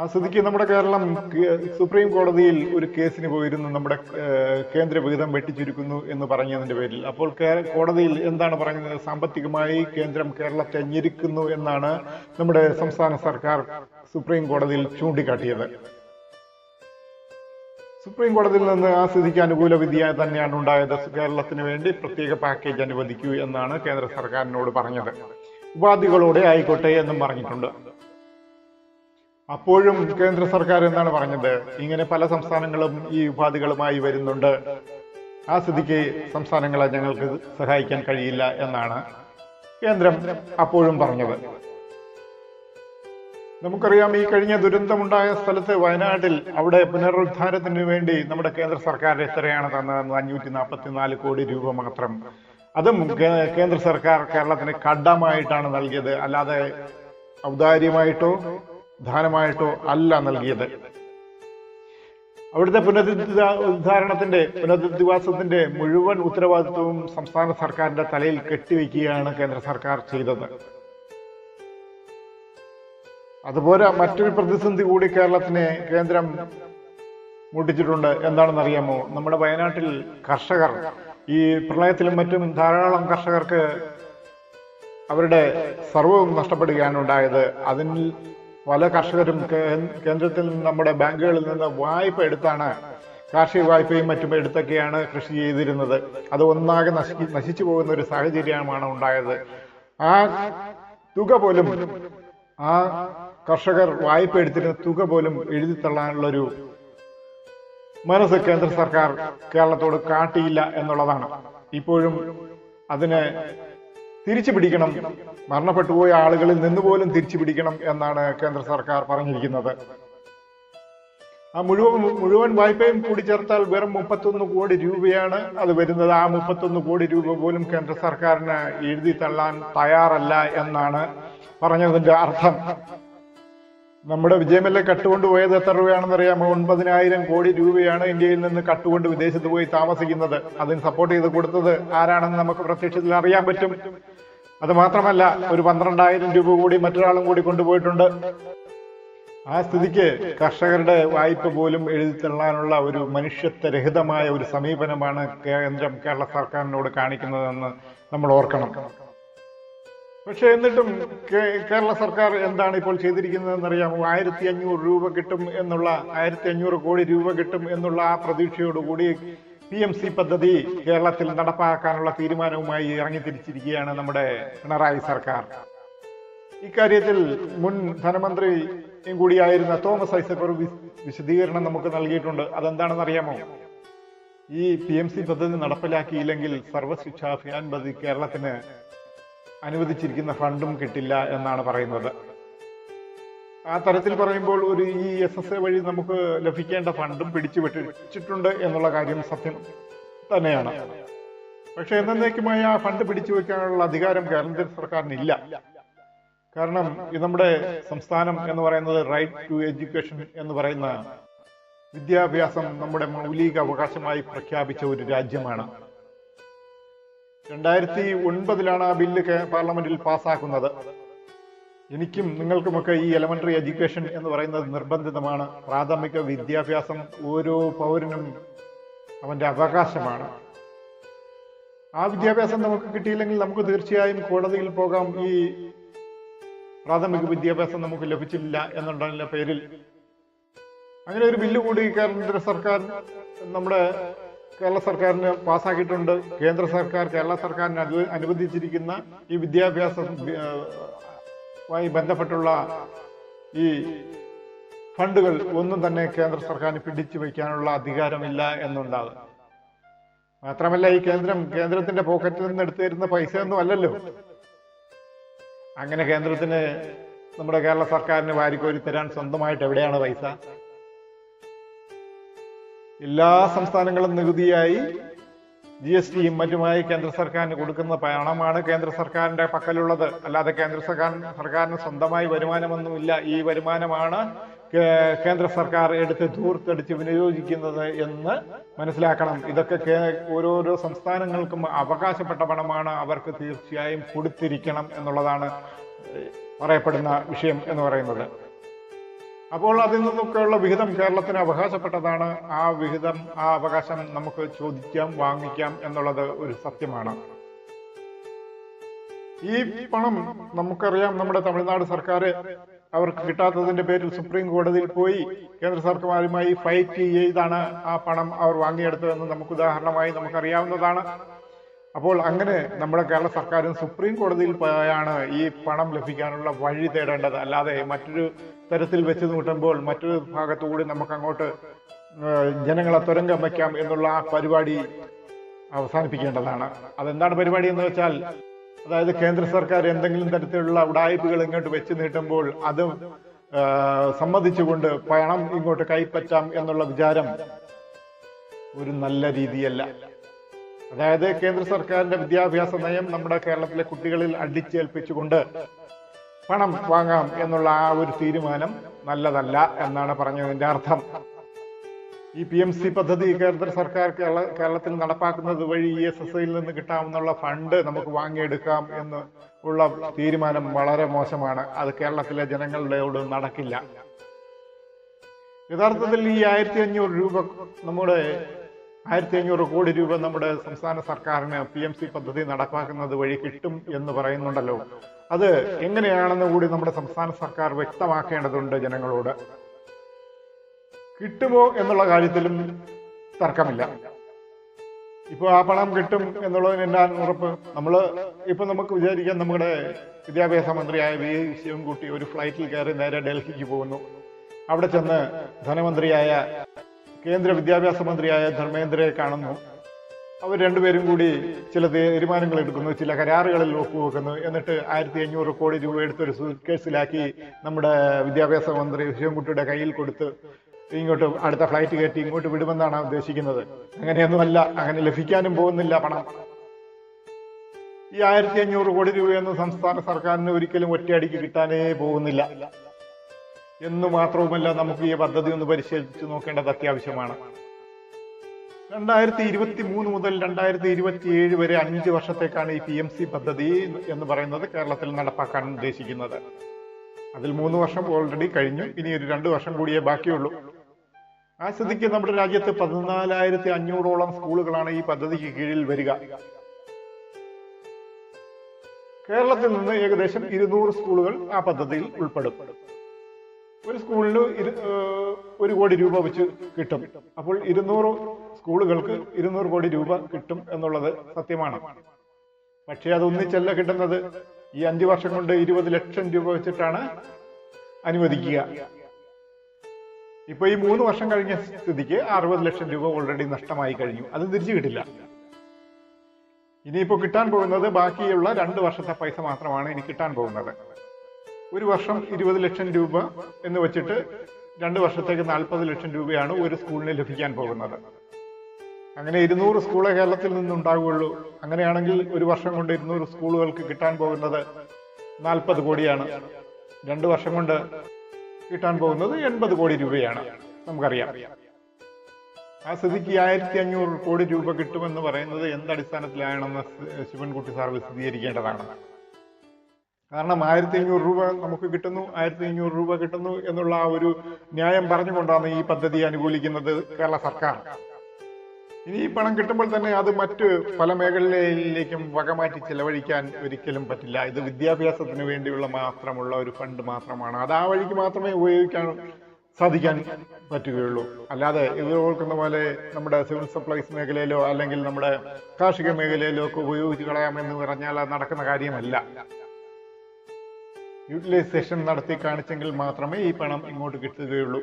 ആ നമ്മുടെ കേരളം സുപ്രീം കോടതിയിൽ ഒരു കേസിന് പോയിരുന്നു. നമ്മുടെ കേന്ദ്ര വിഹിതം വെട്ടിച്ചുരുക്കുന്നു എന്ന് പറഞ്ഞതിന്റെ പേരിൽ. അപ്പോൾ കോടതിയിൽ എന്താണ് പറയുന്നത്? സാമ്പത്തികമായി കേന്ദ്രം കേരളത്തെ ഞെരുക്കുന്നു എന്നാണ് നമ്മുടെ സംസ്ഥാന സർക്കാർ സുപ്രീം കോടതിയിൽ ചൂണ്ടിക്കാട്ടിയത്. സുപ്രീം കോടതിയിൽ നിന്ന് ആ സ്ഥിതിക്ക് അനുകൂല വിധി തന്നെയാണ് ഉണ്ടായത്. കേരളത്തിന് വേണ്ടി പ്രത്യേക പാക്കേജ് അനുവദിക്കൂ എന്നാണ് കേന്ദ്ര സർക്കാരിനോട് പറഞ്ഞത്. ഉപാധികളോടെ ആയിക്കോട്ടെ എന്നും പറഞ്ഞിട്ടുണ്ട്. അപ്പോഴും കേന്ദ്ര സർക്കാർ എന്താണ് പറഞ്ഞത്. ഇങ്ങനെ പല സംസ്ഥാനങ്ങളും ഈ ഉപാധികളുമായി വരുന്നുണ്ട്. ആ സ്ഥിതിക്ക് സംസ്ഥാനങ്ങളെ ഞങ്ങൾക്ക് സഹായിക്കാൻ കഴിയില്ല എന്നാണ് കേന്ദ്രം അപ്പോഴും പറഞ്ഞത്. നമുക്കറിയാം ഈ കഴിഞ്ഞ ദുരന്തമുണ്ടായ സ്ഥലത്ത് വയനാട്ടിൽ അവിടെ പുനരുദ്ധാരത്തിന് വേണ്ടി നമ്മുടെ കേന്ദ്ര സർക്കാർ എത്രയാണ് തന്നതെന്ന് അഞ്ഞൂറ്റി നാൽപ്പത്തിനാല് കോടി രൂപ മാത്രം. അതും കേന്ദ്ര സർക്കാർ കേരളത്തിന് കടമായിട്ടാണ് നൽകിയത്. അല്ലാതെ ഔദാര്യമായിട്ടോ ദാനമായിട്ടോ അല്ല നൽകിയത്. അവിടുത്തെ പുനരുദ്ധാരണത്തിന്റെ പുനരധിവാസത്തിന്റെ മുഴുവൻ ഉത്തരവാദിത്വവും സംസ്ഥാന സർക്കാരിന്റെ തലയിൽ കെട്ടിവെക്കുകയാണ് കേന്ദ്ര സർക്കാർ ചെയ്തത്. അതുപോലെ മറ്റൊരു പ്രതിസന്ധി കൂടി കേരളത്തിന് കേന്ദ്രം മുട്ടിച്ചിട്ടുണ്ട്. എന്താണെന്ന് അറിയാമോ നമ്മുടെ വയനാട്ടിൽ കർഷകർ ഈ പ്രളയത്തിലും മറ്റും ധാരാളം കർഷകർക്ക് അവരുടെ സർവവും നഷ്ടപ്പെടുകയാണ് ഉണ്ടായത്. അതിൽ പല കർഷകരും കേന്ദ്രത്തിൽ നിന്ന് നമ്മുടെ ബാങ്കുകളിൽ നിന്ന് വായ്പ എടുത്താണ്. കാർഷിക വായ്പയും മറ്റും എടുത്തൊക്കെയാണ് കൃഷി ചെയ്തിരുന്നത്. അത് ഒന്നാകെ നശി നശിച്ചു പോകുന്ന ഒരു സാഹചര്യമാണ് ഉണ്ടായത്. ആ തുക പോലും ആ കർഷകർ വായ്പ എടുത്തിരുന്ന തുക പോലും എഴുതി തള്ളാനുള്ളൊരു മനസ്സ് കേന്ദ്ര സർക്കാർ കേരളത്തോട് കാട്ടിയില്ല എന്നുള്ളതാണ്. ഇപ്പോഴും അതിനെ തിരിച്ചു പിടിക്കണം മരണപ്പെട്ടുപോയ ആളുകളിൽ നിന്ന് പോലും തിരിച്ചു പിടിക്കണം എന്നാണ് കേന്ദ്ര സർക്കാർ പറഞ്ഞിരിക്കുന്നത്. ആ മുഴുവൻ മുഴുവൻ വായ്പയും കൂടി ചേർത്താൽ വെറും മുപ്പത്തൊന്ന് കോടി രൂപയാണ് അത് വരുന്നത്. ആ മുപ്പത്തൊന്ന് കോടി രൂപ പോലും കേന്ദ്ര സർക്കാരിന് എഴുതി തള്ളാൻ തയ്യാറല്ല എന്നാണ് പറഞ്ഞതിന്റെ അർത്ഥം. നമ്മുടെ വിജയമല്ല കട്ടുകൊണ്ടുപോയത് എത്ര രൂപയാണെന്ന് അറിയാമോ? ഒൻപതിനായിരം കോടി രൂപയാണ് ഇന്ത്യയിൽ നിന്ന് കട്ടുകൊണ്ട് വിദേശത്ത് പോയി താമസിക്കുന്നത്. അതിന് സപ്പോർട്ട് ചെയ്ത് കൊടുത്തത് ആരാണെന്ന് നമുക്ക് പ്രത്യക്ഷത്തിൽ അറിയാൻ പറ്റും. അത് മാത്രമല്ല ഒരു പന്ത്രണ്ടായിരം രൂപ കൂടി മറ്റൊരാളും കൂടി കൊണ്ടുപോയിട്ടുണ്ട്. ആ സ്ഥിതിക്ക് കർഷകരുടെ വായ്പ പോലും എഴുതി തള്ളാനുള്ള ഒരു മനുഷ്യത്വരഹിതമായ ഒരു സമീപനമാണ് കേന്ദ്രം കേരള സർക്കാരിനോട് കാണിക്കുന്നതെന്ന് നമ്മൾ ഓർക്കണം. പക്ഷെ എന്നിട്ടും കേരള സർക്കാർ എന്താണ് ഇപ്പോൾ ചെയ്തിരിക്കുന്നതെന്ന് അറിയാമോ? ആയിരത്തി അഞ്ഞൂറ് രൂപ കിട്ടും എന്നുള്ള ആയിരത്തി അഞ്ഞൂറ് കോടി രൂപ കിട്ടും എന്നുള്ള ആ പ്രതീക്ഷയോടുകൂടി പി എം സി പദ്ധതി കേരളത്തിൽ നടപ്പാക്കാനുള്ള തീരുമാനവുമായി ഇറങ്ങി ഇറങ്ങിത്തിരിച്ചിരിക്കുകയാണ് നമ്മുടെ പിണറായി സർക്കാർ. ഇക്കാര്യത്തിൽ മുൻ ധനമന്ത്രിയും കൂടിയായിരുന്ന തോമസ് ഐസക് ഒരു വിശദീകരണം നമുക്ക് നൽകിയിട്ടുണ്ട്. അതെന്താണെന്ന് അറിയാമോ ഈ പി എം സി പദ്ധതി നടപ്പിലാക്കിയില്ലെങ്കിൽ സർവശിക്ഷാ അഭിയാൻ പദ്ധതി കേരളത്തിന് അനുവദിച്ചിരിക്കുന്ന ഫണ്ടും കിട്ടില്ല എന്നാണ് പറയുന്നത്. ആ തരത്തിൽ പറയുമ്പോൾ ഒരു ഈ എസ് എസ് എ വഴി നമുക്ക് ലഭിക്കേണ്ട ഫണ്ടും പിടിച്ചു വെച്ചിട്ടുണ്ട് എന്നുള്ള കാര്യം സത്യം തന്നെയാണ്. പക്ഷെ എന്നേക്കുമായി ആ ഫണ്ട് പിടിച്ചു വെക്കാനുള്ള അധികാരം കേന്ദ്ര സർക്കാരിനില്ല. കാരണം ഇത് നമ്മുടെ സംസ്ഥാനം എന്ന് പറയുന്നത് റൈറ്റ് ടു എഡ്യൂക്കേഷൻ എന്ന് പറയുന്ന വിദ്യാഭ്യാസം നമ്മുടെ മൗലിക അവകാശമായി പ്രഖ്യാപിച്ച ഒരു രാജ്യമാണ്. രണ്ടായിരത്തി ഒൻപതിലാണ് ആ ബില്ല് പാർലമെന്റിൽ പാസ്സാക്കുന്നത് എനിക്കും നിങ്ങൾക്കുമൊക്കെ ഈ എലമെന്ററി എഡ്യൂക്കേഷൻ എന്ന് പറയുന്നത് നിർബന്ധിതമാണ്. പ്രാഥമിക വിദ്യാഭ്യാസം ഓരോ പൗരനും അവന്റെ അവകാശമാണ്. ആ വിദ്യാഭ്യാസം നമുക്ക് കിട്ടിയില്ലെങ്കിൽ നമുക്ക് തീർച്ചയായും കോടതിയിൽ പോകാം. ഈ പ്രാഥമിക വിദ്യാഭ്യാസം നമുക്ക് ലഭിച്ചില്ല എന്നുണ്ടെങ്കിൽ പേരിൽ. അങ്ങനെ ഒരു ബില്ല് കൂടി കേന്ദ്ര സർക്കാർ നമ്മുടെ കേരള സർക്കാരിന് പാസ്സാക്കിയിട്ടുണ്ട് കേന്ദ്ര സർക്കാർ കേരള സർക്കാരിന് അനു- അനുവദിച്ചിരിക്കുന്ന ഈ വിദ്യാഭ്യാസം മായി ബന്ധപ്പെട്ടുള്ള ഈ ഫണ്ടുകൾ ഒന്നും തന്നെ കേന്ദ്ര സർക്കാരിന് പിടിച്ചു വയ്ക്കാനുള്ള അധികാരമില്ല എന്നുണ്ടാകും. മാത്രമല്ല ഈ കേന്ദ്രം കേന്ദ്രത്തിന്റെ പോക്കറ്റിൽ നിന്ന് എടുത്തു തരുന്ന പൈസ ഒന്നും അല്ലല്ലോ. അങ്ങനെ കേന്ദ്രത്തിന് നമ്മുടെ കേരള സർക്കാരിന് വാരിക്കോരി തരാൻ സ്വന്തമായിട്ട് എവിടെയാണ് പൈസ? എല്ലാ സംസ്ഥാനങ്ങളും നികുതിയായി ജി എസ് ടിയും മറ്റുമായി കേന്ദ്ര സർക്കാരിന് കൊടുക്കുന്ന പണമാണ് കേന്ദ്ര സർക്കാരിന്റെ പക്കലുള്ളത്. അല്ലാതെ കേന്ദ്ര സർക്കാർ സർക്കാരിന് സ്വന്തമായി വരുമാനമൊന്നുമില്ല. ഈ വരുമാനമാണ് കേന്ദ്ര സർക്കാർ എടുത്ത് ധൂർത്തടിച്ച് വിനിയോഗിക്കുന്നത് എന്ന് മനസ്സിലാക്കണം. ഇതൊക്കെ ഓരോരോ സംസ്ഥാനങ്ങൾക്കും അവകാശപ്പെട്ട പണമാണ് അവർക്ക് തീർച്ചയായും കൊടുത്തിരിക്കണം എന്നുള്ളതാണ് പറയപ്പെടുന്ന വിഷയം എന്ന് പറയുന്നത്. അപ്പോൾ അതിൽ നിന്നൊക്കെയുള്ള വിഹിതം കേരളത്തിന് അവകാശപ്പെട്ടതാണ്. ആ വിഹിതം ആ അവകാശം നമുക്ക് ചോദിക്കാം വാങ്ങിക്കാം എന്നുള്ളത് ഒരു സത്യമാണ്. ഈ പണം നമുക്കറിയാം നമ്മുടെ തമിഴ്നാട് സർക്കാർ അവർക്ക് കിട്ടാത്തതിന്റെ പേരിൽ സുപ്രീം കോടതിയിൽ പോയി കേന്ദ്ര സർക്കാരുമായി ഫൈറ്റ് ചെയ്താണ് ആ പണം അവർ വാങ്ങിയെടുത്തതെന്ന് നമുക്ക് ഉദാഹരണമായി നമുക്കറിയാവുന്നതാണ്. അപ്പോൾ അങ്ങനെ നമ്മുടെ കേരള സർക്കാരും സുപ്രീം കോടതിയിൽ പോയാണ് ഈ പണം ലഭിക്കാനുള്ള വഴി തേടേണ്ടത്. അല്ലാതെ മറ്റൊരു തരത്തിൽ വെച്ച് നോട്ടുമ്പോൾ മറ്റൊരു ഭാഗത്തുകൂടി നമുക്ക് അങ്ങോട്ട് ജനങ്ങളെ തുരങ്കം വയ്ക്കാം എന്നുള്ള ആ പരിപാടി അവസാനിപ്പിക്കേണ്ടതാണ്. അതെന്താണ് പരിപാടി എന്ന് വെച്ചാൽ അതായത് കേന്ദ്ര സർക്കാർ എന്തെങ്കിലും തരത്തിലുള്ള ഉടായ്പകൾ ഇങ്ങോട്ട് വെച്ച് നീട്ടുമ്പോൾ അത് സമ്മതിച്ചുകൊണ്ട് പണം ഇങ്ങോട്ട് കൈപ്പറ്റാം എന്നുള്ള വിചാരം ഒരു നല്ല രീതിയല്ല. അതായത് കേന്ദ്ര സർക്കാരിന്റെ വിദ്യാഭ്യാസ നയം നമ്മുടെ കേരളത്തിലെ കുട്ടികളിൽ അടിച്ചേൽപ്പിച്ചുകൊണ്ട് പണം വാങ്ങാം എന്നുള്ള ആ ഒരു തീരുമാനം നല്ലതല്ല എന്നാണ് പറഞ്ഞതിന്റെ അർത്ഥം. ഈ പി എം സി പദ്ധതി കേന്ദ്ര സർക്കാർ കേരള കേരളത്തിൽ നടപ്പാക്കുന്നത് വഴി ഇ എസ് എസ് ഐയിൽ നിന്ന് കിട്ടാവുന്ന ഫണ്ട് നമുക്ക് വാങ്ങിയെടുക്കാം എന്ന് ഉള്ള തീരുമാനം വളരെ മോശമാണ്. അത് കേരളത്തിലെ ജനങ്ങളുടെയോട് നടക്കില്ല. യഥാർത്ഥത്തിൽ ഈ ആയിരത്തി അഞ്ഞൂറ് രൂപ നമ്മുടെ ആയിരത്തി അഞ്ഞൂറ് കോടി രൂപ നമ്മുടെ സംസ്ഥാന സർക്കാരിന് പി എം സി പദ്ധതി നടപ്പാക്കുന്നത് വഴി കിട്ടും എന്ന് പറയുന്നുണ്ടല്ലോ. അത് എങ്ങനെയാണെന്ന് കൂടി നമ്മുടെ സംസ്ഥാന സർക്കാർ വ്യക്തമാക്കേണ്ടതുണ്ട് ജനങ്ങളോട്. കിട്ടുമോ എന്നുള്ള കാര്യത്തിലും തർക്കമില്ല. ഇപ്പൊ ആ പണം കിട്ടും എന്നുള്ളതിന് എന്നാ ഉറപ്പ്? നമ്മൾ ഇപ്പൊ നമുക്ക് വിചാരിക്കാം നമ്മുടെ വിദ്യാഭ്യാസ മന്ത്രിയായ വി. ശിവൻകുട്ടി ഒരു ഫ്ലൈറ്റിൽ കയറി നേരെ ഡൽഹിക്ക് പോകുന്നു. അവിടെ ചെന്ന് ധനമന്ത്രിയായ കേന്ദ്ര വിദ്യാഭ്യാസ മന്ത്രിയായ ധർമ്മേന്ദ്രയെ കാണുന്നു. അവർ രണ്ടുപേരും കൂടി ചില തീരുമാനങ്ങൾ എടുക്കുന്നു. ചില കരാറുകളിൽ ഒപ്പുവെക്കുന്നു. എന്നിട്ട് ആയിരത്തി അഞ്ഞൂറ് കോടി രൂപ എടുത്തൊരു കേസിലാക്കി നമ്മുടെ വിദ്യാഭ്യാസ മന്ത്രി ശിവൻകുട്ടിയുടെ കയ്യിൽ കൊടുത്ത് ഇങ്ങോട്ട് അടുത്ത ഫ്ലൈറ്റ് കയറ്റി ഇങ്ങോട്ട് വിടുമെന്നാണ് ഉദ്ദേശിക്കുന്നത്. അങ്ങനെയൊന്നുമല്ല. അങ്ങനെ ലഭിക്കാനും പോകുന്നില്ല പണം. ഈ ആയിരത്തി അഞ്ഞൂറ് കോടി രൂപയൊന്നും സംസ്ഥാന സർക്കാരിന് ഒരിക്കലും ഒറ്റയടിക്ക് കിട്ടാനേ പോകുന്നില്ല. എന്ന് മാത്രവുമല്ല നമുക്ക് ഈ പദ്ധതി ഒന്ന് പരിശോധിച്ച് നോക്കേണ്ടത് അത്യാവശ്യമാണ്. രണ്ടായിരത്തി ഇരുപത്തി മൂന്ന് മുതൽ രണ്ടായിരത്തി ഇരുപത്തി ഏഴ് വരെ അഞ്ച് വർഷത്തേക്കാണ് ഈ പി എം സി പദ്ധതി എന്ന് പറയുന്നത് കേരളത്തിൽ നടപ്പാക്കാൻ ഉദ്ദേശിക്കുന്നത്. അതിൽ മൂന്ന് വർഷം ഓൾറെഡി കഴിഞ്ഞു ഇനി ഒരു രണ്ട് വർഷം കൂടിയേ ബാക്കിയുള്ളൂ. ആ സ്ഥിതിക്ക് നമ്മുടെ രാജ്യത്ത് പതിനാലായിരത്തി അഞ്ഞൂറോളം സ്കൂളുകളാണ് ഈ പദ്ധതിക്ക് കീഴിൽ വരിക. കേരളത്തിൽ നിന്ന് ഏകദേശം ഇരുന്നൂറ് സ്കൂളുകൾ ആ പദ്ധതിയിൽ ഉൾപ്പെടും. ഒരു സ്കൂളിന് ഒരു കോടി രൂപ വെച്ച് കിട്ടും. അപ്പോൾ ഇരുന്നൂറ് സ്കൂളുകൾക്ക് ഇരുന്നൂറ് കോടി രൂപ കിട്ടും എന്നുള്ളത് സത്യമാണ്. പക്ഷേ അത് ഒന്നിച്ചല്ല കിട്ടുന്നത്. ഈ അഞ്ചു വർഷം കൊണ്ട് ഇരുപത് ലക്ഷം രൂപ വെച്ചിട്ടാണ് അനുവദിക്കുക. ഇപ്പൊ ഈ മൂന്ന് വർഷം കഴിഞ്ഞ സ്ഥിതിക്ക് അറുപത് ലക്ഷം രൂപ ഓൾറെഡി നഷ്ടമായി കഴിഞ്ഞു. അത് തിരിച്ചു കിട്ടില്ല. ഇനിയിപ്പോ കിട്ടാൻ പോകുന്നത് ബാക്കിയുള്ള രണ്ട് വർഷത്തെ പൈസ മാത്രമാണ് ഇനി കിട്ടാൻ പോകുന്നത്. ഒരു വർഷം ഇരുപത് ലക്ഷം രൂപ എന്ന് വെച്ചിട്ട് രണ്ട് വർഷത്തേക്ക് നാൽപ്പത് ലക്ഷം രൂപയാണ് ഒരു സ്കൂളിന് ലഭിക്കാൻ പോകുന്നത്. അങ്ങനെ ഇരുന്നൂറ് സ്കൂളെ കേരളത്തിൽ നിന്നുണ്ടാകുകയുള്ളൂ അങ്ങനെയാണെങ്കിൽ ഒരു വർഷം കൊണ്ട് ഇരുന്നൂറ് സ്കൂളുകൾക്ക് കിട്ടാൻ പോകുന്നത് നാൽപ്പത് കോടിയാണ്. രണ്ട് വർഷം കൊണ്ട് കിട്ടാൻ പോകുന്നത് എൺപത് കോടി രൂപയാണ്. നമുക്കറിയാം. ആ സ്ഥിതിക്ക് ആയിരത്തി അഞ്ഞൂറ് കോടി രൂപ കിട്ടുമെന്ന് പറയുന്നത് എന്തടിസ്ഥാനത്തിലാണെന്ന് ശിവൻകുട്ടി സാർ വിശദീകരിക്കേണ്ടതാണ്. കാരണം ആയിരത്തി അഞ്ഞൂറ് രൂപ നമുക്ക് കിട്ടുന്നു ആയിരത്തി അഞ്ഞൂറ് രൂപ കിട്ടുന്നു എന്നുള്ള ആ ഒരു ന്യായം പറഞ്ഞുകൊണ്ടാണ് ഈ പദ്ധതി അനുകൂലിക്കുന്നത് കേരള സർക്കാർ. ഇനി ഈ പണം കിട്ടുമ്പോൾ തന്നെ അത് മറ്റ് പല മേഖലയിലേക്കും വകമാറ്റി ചെലവഴിക്കാൻ ഒരിക്കലും പറ്റില്ല. ഇത് വിദ്യാഭ്യാസത്തിന് വേണ്ടിയുള്ള മാത്രമുള്ള ഒരു ഫണ്ട് മാത്രമാണ്. അത് ആ വഴിക്ക് മാത്രമേ ഉപയോഗിക്കാൻ സാധിക്കാൻ പറ്റുകയുള്ളൂ. അല്ലാതെ ഇത് ഓർക്കുന്ന പോലെ നമ്മുടെ സിവിൽ സപ്ലൈസ് മേഖലയിലോ അല്ലെങ്കിൽ നമ്മുടെ കാർഷിക മേഖലയിലോ ഒക്കെ ഉപയോഗിച്ച് കളയാമെന്ന് പറഞ്ഞാൽ അത് നടക്കുന്ന കാര്യമല്ല. യൂട്ടിലൈസേഷൻ നടത്തി കാണിച്ചെങ്കിൽ മാത്രമേ ഈ പണം ഇങ്ങോട്ട് കിട്ടുകയുള്ളൂ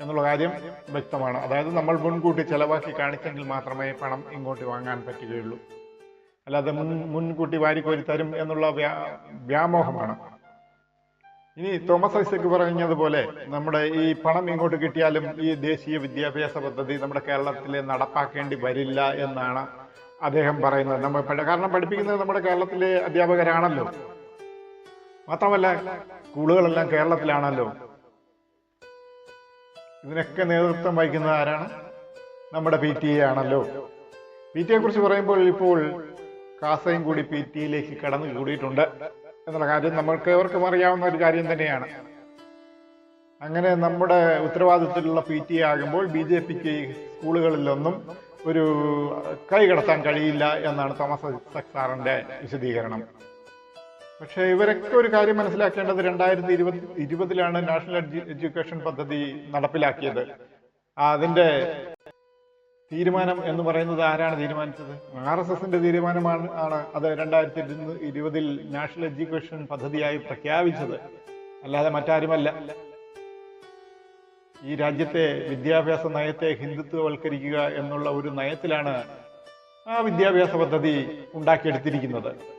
എന്നുള്ള കാര്യം വ്യക്തമാണ്. അതായത് നമ്മൾ മുൻകൂട്ടി ചെലവാക്കി കാണിച്ചെങ്കിൽ മാത്രമേ പണം ഇങ്ങോട്ട് വാങ്ങാൻ പറ്റുകയുള്ളൂ. അല്ലാതെ മുൻ മുൻകൂട്ടി വാരിക്കോരി തരും എന്നുള്ള വ്യാ വ്യാമോഹമാണ്. ഇനി തോമസ് ഐസക് പറഞ്ഞതുപോലെ നമ്മുടെ ഈ പണം ഇങ്ങോട്ട് കിട്ടിയാലും ഈ ദേശീയ വിദ്യാഭ്യാസ പദ്ധതി നമ്മുടെ കേരളത്തിൽ നടപ്പാക്കേണ്ടി വരില്ല എന്നാണ് അദ്ദേഹം പറയുന്നത്. നമ്മൾ കാരണം പഠിപ്പിക്കുന്നത് നമ്മുടെ കേരളത്തിലെ അധ്യാപകരാണല്ലോ. മാത്രമല്ല സ്കൂളുകളെല്ലാം കേരളത്തിലാണല്ലോ. ഇതിനൊക്കെ നേതൃത്വം വഹിക്കുന്നത് ആരാണ്? നമ്മുടെ പി ടി എ ആണല്ലോ. പി ടി എ കുറിച്ച് പറയുമ്പോൾ ഇപ്പോൾ കാസയും കൂടി പി ടിയിലേക്ക് കടന്നു കൂടിയിട്ടുണ്ട് എന്നുള്ള കാര്യം നമ്മൾക്ക് ഏവർക്കും അറിയാവുന്ന ഒരു കാര്യം തന്നെയാണ്. അങ്ങനെ നമ്മുടെ ഉത്തരവാദിത്തത്തിലുള്ള പി ടി എ ആകുമ്പോൾ ബി ജെ പിക്ക് സ്കൂളുകളിലൊന്നും ഒരു കൈ കടത്താൻ കഴിയില്ല എന്നാണ് തോമസ് ഐസക് സാറിന്റെ വിശദീകരണം. പക്ഷേ ഇവരൊക്കെ ഒരു കാര്യം മനസ്സിലാക്കേണ്ടത് രണ്ടായിരത്തി ഇരുപത് ഇരുപതിലാണ് നാഷണൽ എഡ്യു- എഡ്യൂക്കേഷൻ പദ്ധതി നടപ്പിലാക്കിയത്. അതിന്റെ തീരുമാനം എന്ന് പറയുന്നത് ആരാണ് തീരുമാനിച്ചത്? ആർ എസ് എസിന്റെ തീരുമാനമാണ് ആണ് അത് രണ്ടായിരത്തി ഇരുപതിൽ നാഷണൽ എഡ്യൂക്കേഷൻ പദ്ധതിയായി പ്രഖ്യാപിച്ചത്. അല്ലാതെ മറ്റാരുമല്ല. ഈ രാജ്യത്തെ വിദ്യാഭ്യാസ നയത്തെ ഹിന്ദുത്വവൽക്കരിക്കുക എന്നുള്ള ഒരു നയത്തിലാണ് ആ വിദ്യാഭ്യാസ പദ്ധതി ഉണ്ടാക്കിയെടുത്തിരിക്കുന്നത്.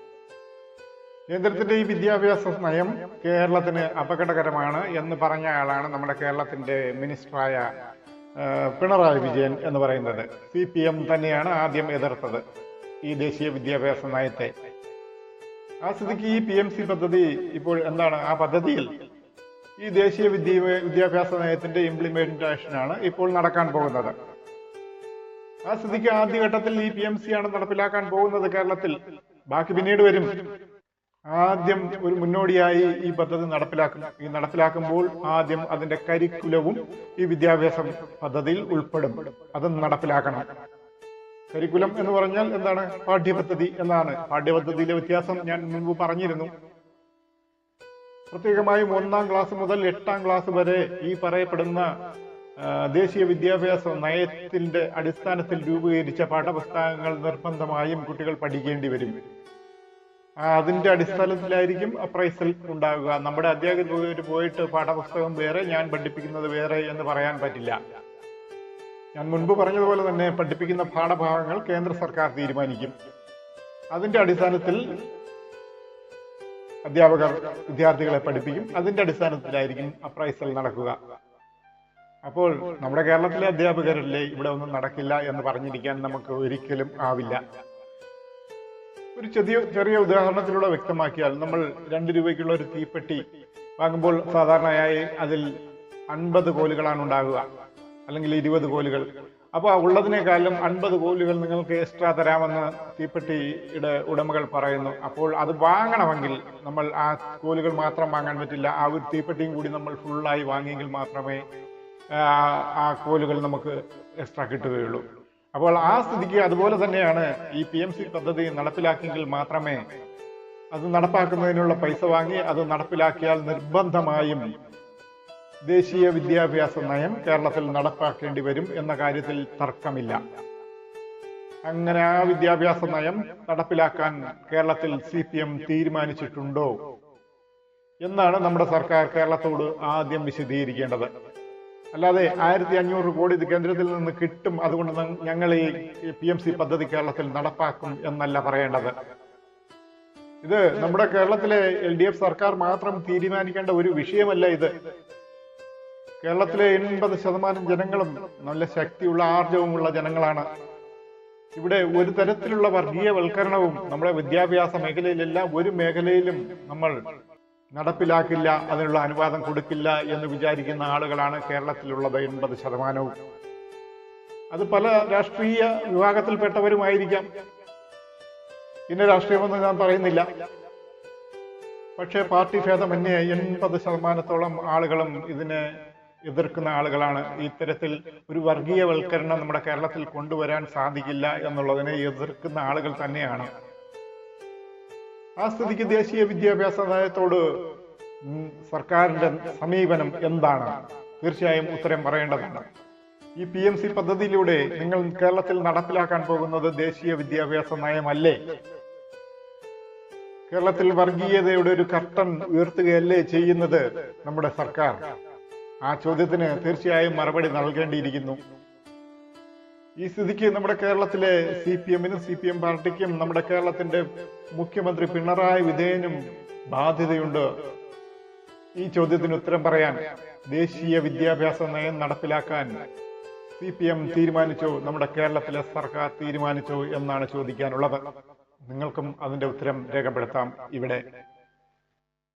കേന്ദ്രത്തിന്റെ ഈ വിദ്യാഭ്യാസ നയം കേരളത്തിന് അപകടകരമാണ് എന്ന് പറഞ്ഞ ആളാണ് നമ്മുടെ കേരളത്തിന്റെ മിനിസ്റ്ററായ പിണറായി വിജയൻ എന്ന് പറയുന്നത്. സി പി എം തന്നെയാണ് ആദ്യം എതിർത്തത് ഈ ദേശീയ വിദ്യാഭ്യാസ നയത്തെ. ആ സ്ഥിതിക്ക് ഈ പി എം സി പദ്ധതി ഇപ്പോൾ എന്താണ്? ആ പദ്ധതിയിൽ ഈ ദേശീയ വിദ്യ വിദ്യാഭ്യാസ നയത്തിന്റെ ഇംപ്ലിമെന്റേഷനാണ് ഇപ്പോൾ നടക്കാൻ പോകുന്നത്. ആ സ്ഥിതിക്ക് ആദ്യഘട്ടത്തിൽ ഈ പി എം സി ആണ് നടപ്പിലാക്കാൻ പോകുന്നത് കേരളത്തിൽ. ബാക്കി പിന്നീട് വരും. ആദ്യം ഒരു മുന്നോടിയായി ഈ പദ്ധതി നടപ്പിലാക്കും. ഈ നടപ്പിലാക്കുമ്പോൾ ആദ്യം അതിന്റെ കരിക്കുലവും ഈ വിദ്യാഭ്യാസ പദ്ധതിയിൽ ഉൾപ്പെടും. അത് നടപ്പിലാക്കണം. കരിക്കുലം എന്ന് പറഞ്ഞാൽ എന്താണ്? പാഠ്യപദ്ധതി എന്നാണ്. പാഠ്യപദ്ധതിയിലെ വ്യത്യാസം ഞാൻ മുൻപ് പറഞ്ഞിരുന്നു. പ്രത്യേകമായും ഒന്നാം ക്ലാസ് മുതൽ എട്ടാം ക്ലാസ് വരെ ഈ പറയപ്പെടുന്ന ദേശീയ വിദ്യാഭ്യാസ നയത്തിന്റെ അടിസ്ഥാനത്തിൽ രൂപീകരിച്ച പാഠപുസ്തകങ്ങൾ നിർബന്ധമായും കുട്ടികൾ പഠിക്കേണ്ടി വരും. അതിന്റെ അടിസ്ഥാനത്തിലായിരിക്കും അപ്രൈസൽ ഉണ്ടാകുക നമ്മുടെ അധ്യാപകർ പോയിട്ട് പാഠപുസ്തകം വേറെ ഞാൻ പഠിപ്പിക്കുന്നത് വേറെ എന്ന് പറയാൻ പറ്റില്ല. ഞാൻ മുൻപ് പറഞ്ഞതുപോലെ തന്നെ പഠിപ്പിക്കുന്ന പാഠഭാഗങ്ങൾ കേന്ദ്ര സർക്കാർ തീരുമാനിക്കും. അതിന്റെ അടിസ്ഥാനത്തിൽ അധ്യാപകർ വിദ്യാർത്ഥികളെ പഠിപ്പിക്കും. അതിന്റെ അടിസ്ഥാനത്തിലായിരിക്കും അപ്രൈസൽ നടക്കുക. അപ്പോൾ നമ്മുടെ കേരളത്തിലെ അധ്യാപകരല്ലേ ഇവിടെ ഒന്നും നടക്കില്ല എന്ന് പറഞ്ഞിരിക്കാൻ നമുക്ക് ഒരിക്കലും ആവില്ല. ഒരു ചെറിയ ചെറിയ ഉദാഹരണത്തിലൂടെ വ്യക്തമാക്കിയാൽ നമ്മൾ രണ്ട് രൂപയ്ക്കുള്ള ഒരു തീപ്പെട്ടി വാങ്ങുമ്പോൾ സാധാരണയായി അതിൽ അൻപത് കോലുകളാണ് ഉണ്ടാകുക അല്ലെങ്കിൽ ഇരുപത് കോലുകൾ. അപ്പോൾ ഉള്ളതിനേക്കാളും അൻപത് കോലുകൾ നിങ്ങൾക്ക് എക്സ്ട്രാ തരാമെന്ന് തീപ്പെട്ടിയുടെ ഉടമകൾ പറയുന്നു. അപ്പോൾ അത് വാങ്ങണമെങ്കിൽ നമ്മൾ ആ കോലുകൾ മാത്രം വാങ്ങാൻ പറ്റില്ല. ആ ഒരു തീപ്പെട്ടിയും കൂടി നമ്മൾ ഫുള്ളായി വാങ്ങിയെങ്കിൽ മാത്രമേ ആ, കോലുകൾ നമുക്ക് എക്സ്ട്രാ കിട്ടുകയുള്ളൂ. അപ്പോൾ ആ സ്ഥിതിക്ക് അതുപോലെ തന്നെയാണ് ഈ പി എം സി പദ്ധതി നടപ്പിലാക്കിയെങ്കിൽ മാത്രമേ അത് നടപ്പാക്കുന്നതിനുള്ള പൈസ വാങ്ങി അത് നടപ്പിലാക്കിയാൽ നിർബന്ധമായും ദേശീയ വിദ്യാഭ്യാസ നയം കേരളത്തിൽ നടപ്പാക്കേണ്ടി വരും എന്ന കാര്യത്തിൽ തർക്കമില്ല. അങ്ങനെ ആ വിദ്യാഭ്യാസ നയം നടപ്പിലാക്കാൻ കേരളത്തിൽ സി പി എം തീരുമാനിച്ചിട്ടുണ്ടോ? എന്നാണ് നമ്മുടെ സർക്കാർ കേരളത്തോട് ആദ്യം വിശദീകരിക്കേണ്ടത്. അല്ലാതെ ആയിരത്തി അഞ്ഞൂറ് കോടി ഇത് കേന്ദ്രത്തിൽ നിന്ന് കിട്ടും അതുകൊണ്ട് ഞങ്ങൾ ഈ പി എം സി പദ്ധതി കേരളത്തിൽ നടപ്പാക്കും എന്നല്ല പറയേണ്ടത്. ഇത് നമ്മുടെ കേരളത്തിലെ എൽ ഡി എഫ് സർക്കാർ മാത്രം തീരുമാനിക്കേണ്ട ഒരു വിഷയമല്ല ഇത്. കേരളത്തിലെ എൺപത് ശതമാനം ജനങ്ങളും നല്ല ശക്തിയുള്ള ആർജവുമുള്ള ജനങ്ങളാണ്. ഇവിടെ ഒരു തരത്തിലുള്ള വർഗീയവൽക്കരണവും നമ്മുടെ വിദ്യാഭ്യാസ മേഖലയിലെല്ലാം ഒരു മേഖലയിലും നമ്മൾ നടപ്പിലാക്കില്ല അതിനുള്ള അനുവാദം കൊടുക്കില്ല എന്ന് വിചാരിക്കുന്ന ആളുകളാണ് കേരളത്തിലുള്ളത് എൺപത് ശതമാനവും. അത് പല രാഷ്ട്രീയ വിഭാഗത്തിൽപ്പെട്ടവരുമായിരിക്കാം. ഇന്ന രാഷ്ട്രീയമൊന്നും ഞാൻ പറയുന്നില്ല. പക്ഷേ പാർട്ടി ഭേദമന്യേ എൺപത് ശതമാനത്തോളം ആളുകളും ഇതിനെ എതിർക്കുന്ന ആളുകളാണ്. ഇത്തരത്തിൽ ഒരു വർഗീയവൽക്കരണം നമ്മുടെ കേരളത്തിൽ കൊണ്ടുവരാൻ സാധിക്കില്ല എന്നുള്ളതിനെ എതിർക്കുന്ന ആളുകൾ തന്നെയാണ്. ആ സ്ഥിതിക്ക് ദേശീയ വിദ്യാഭ്യാസ നയത്തോട് സർക്കാരിന്റെ സമീപനം എന്താണ്? തീർച്ചയായും ഉത്തരം പറയേണ്ടതാണ്. ഈ പി എം സി പദ്ധതിയിലൂടെ നിങ്ങൾ കേരളത്തിൽ നടപ്പിലാക്കാൻ പോകുന്നത് ദേശീയ വിദ്യാഭ്യാസ നയമല്ലേ? കേരളത്തിൽ വർഗീയതയുടെ ഒരു കർട്ടൻ ഉയർത്തുകയല്ലേ ചെയ്യുന്നത് നമ്മുടെ സർക്കാർ? ആ ചോദ്യത്തിന് തീർച്ചയായും മറുപടി നൽകേണ്ടിയിരിക്കുന്നു. ഈ സ്ഥിതിക്ക് നമ്മുടെ കേരളത്തിലെ സി പി എമ്മിനും സി പി എം പാർട്ടിക്കും നമ്മുടെ കേരളത്തിന്റെ മുഖ്യമന്ത്രി പിണറായി വിജയനും ബാധ്യതയുണ്ട്. ഈ ചോദ്യത്തിന് ഉത്തരം പറയാൻ ദേശീയ വിദ്യാഭ്യാസ നയം നടപ്പിലാക്കാൻ സി പി എം തീരുമാനിച്ചോ നമ്മുടെ കേരളത്തിലെ സർക്കാർ തീരുമാനിച്ചോ എന്നാണ് ചോദിക്കാനുള്ളത്. നിങ്ങൾക്കും അതിന്റെ ഉത്തരം രേഖപ്പെടുത്താം ഇവിടെ.